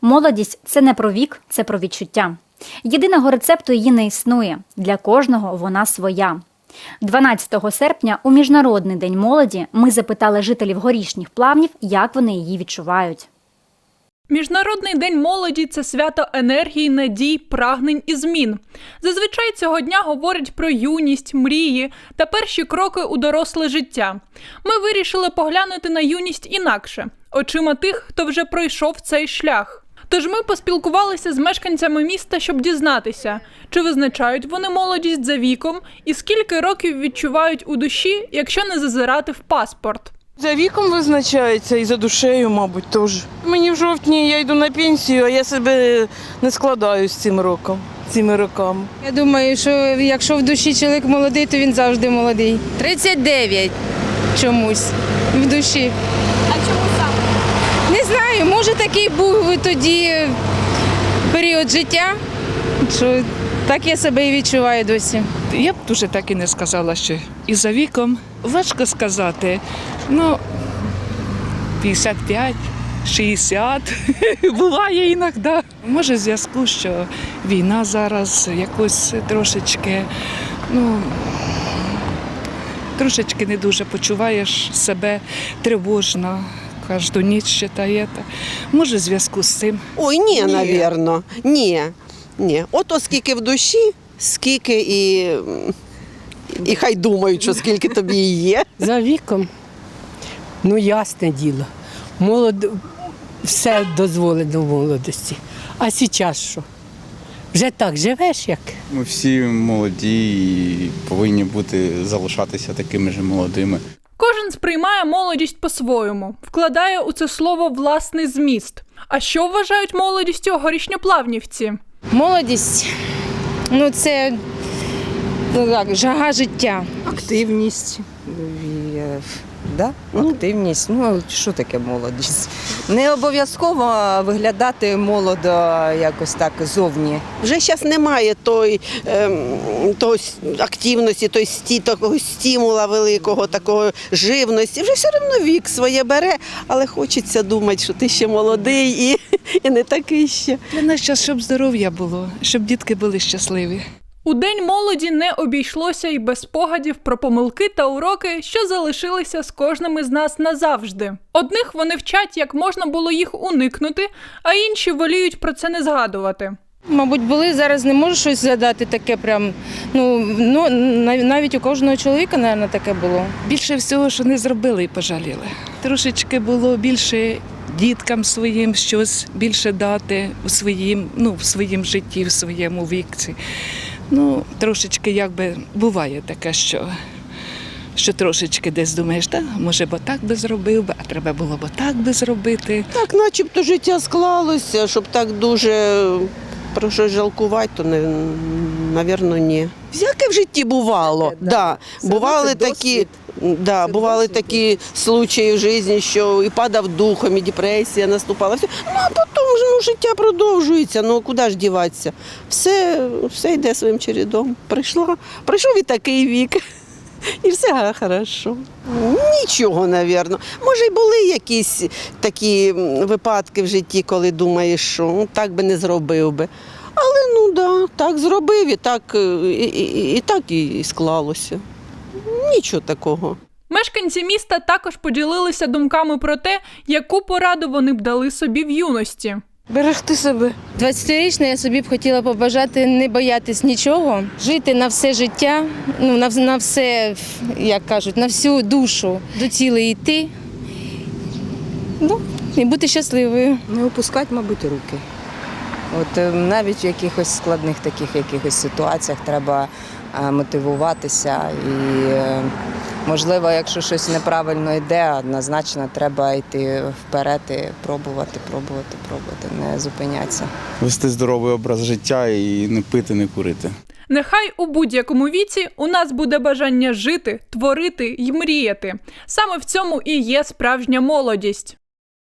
Молодість це не про вік, це про відчуття. Єдиного рецепту її не існує. Для кожного вона своя. 12 серпня, у Міжнародний день молоді, ми запитали жителів горішніх плавнів, як вони її відчувають. Міжнародний день молоді це свято енергії, надій, прагнень і змін. Зазвичай цього дня говорять про юність, мрії та перші кроки у доросле життя. Ми вирішили поглянути на юність інакше, очима тих, хто вже пройшов цей шлях. Тож ми поспілкувалися з мешканцями міста, щоб дізнатися, чи визначають вони молодість за віком і скільки років відчувають у душі, якщо не зазирати в паспорт. За віком визначається і за душею, мабуть, теж. Мені в жовтні я йду на пенсію, а я себе не складаю з цим роком, цими роками. Я думаю, що якщо в душі чоловік молодий, то він завжди молодий. 39 чомусь в душі. А чому саме? Не знаю, може такий був тоді період життя, що так я себе і відчуваю досі. Я б дуже так і не сказала, що і за віком важко сказати. Ну, 55, 60, буває іноді. Може, в зв'язку, що війна зараз якось трошечки, ну, трошечки не дуже почуваєш себе тривожно. Кожну ніч читає. Може, в зв'язку з цим. Ой, ні, навірно. Ні. Ні. От оскільки в душі, скільки і, і хай думають, що скільки тобі і є. За віком, ну ясне діло. Молод... Все дозволено в молодості. А зараз що? Вже так живеш як? Ми всі молоді і повинні бути залишатися такими ж молодими. Кожен сприймає молодість по-своєму, вкладає у це слово власний зміст. А що вважають молодістю горішньоплавнівці? Молодість ну це ну, так, жага життя. Активність. Е, да? Активність. Ну, що таке молодість? Не обов'язково виглядати молодо якось так зовні. Вже зараз немає той, ем, той активності, той сті, такого стимула великого, такого живності. Вже все одно вік своє бере, але хочеться думати, що ти ще молодий і, і не такий ще. Для нас час, щоб здоров'я було, щоб дітки були щасливі. У день молоді не обійшлося й без спогадів про помилки та уроки, що залишилися з кожним із нас назавжди. Одних вони вчать, як можна було їх уникнути, а інші воліють про це не згадувати. Мабуть, були зараз не можу щось згадати таке прям. Ну, ну нав- навіть у кожного чоловіка, мабуть, таке було. Більше всього, що не зробили і пожаліли. Трошечки було більше діткам своїм щось більше дати у своїм, ну, в своїм житті, в своєму віці. Ну, трошечки якби буває таке, що, що трошечки десь думаєш, та може, бо так би зробив би, а треба було б так би зробити. Так, начебто життя склалося, щоб так дуже про щось жалкувати, то не, навірно, ні. Всяке в житті бувало. Да. Да. Бували такі, да, Це бували досвід. такі случаї в житті, що і падав духом, і депресія наступала. Все. Ну а потім ну, життя продовжується. Ну куди ж діватися? Все, все йде своїм чередом. Прийшла, прийшов і такий вік. І все хорошо. Нічого, навірно. Може, й були якісь такі випадки в житті, коли думаєш, що ну, так би не зробив би. Але ну да, так зробив і так, е, і, і, і так і склалося. Нічого такого. Мешканці міста також поділилися думками про те, яку пораду вони б дали собі в юності. Берегти себе. 20-річна я собі б хотіла побажати не боятись нічого, жити на все життя, ну на, на все, як кажуть, на всю душу до цілої йти. Ну, і бути щасливою. Не опускати, мабуть, руки. От е, навіть в якихось складних таких якихось ситуаціях треба е, мотивуватися і, е, можливо, якщо щось неправильно йде, однозначно треба йти вперед і пробувати, пробувати, пробувати, не зупинятися. Вести здоровий образ життя і не пити, не курити. Нехай у будь-якому віці у нас буде бажання жити, творити й мріяти. Саме в цьому і є справжня молодість.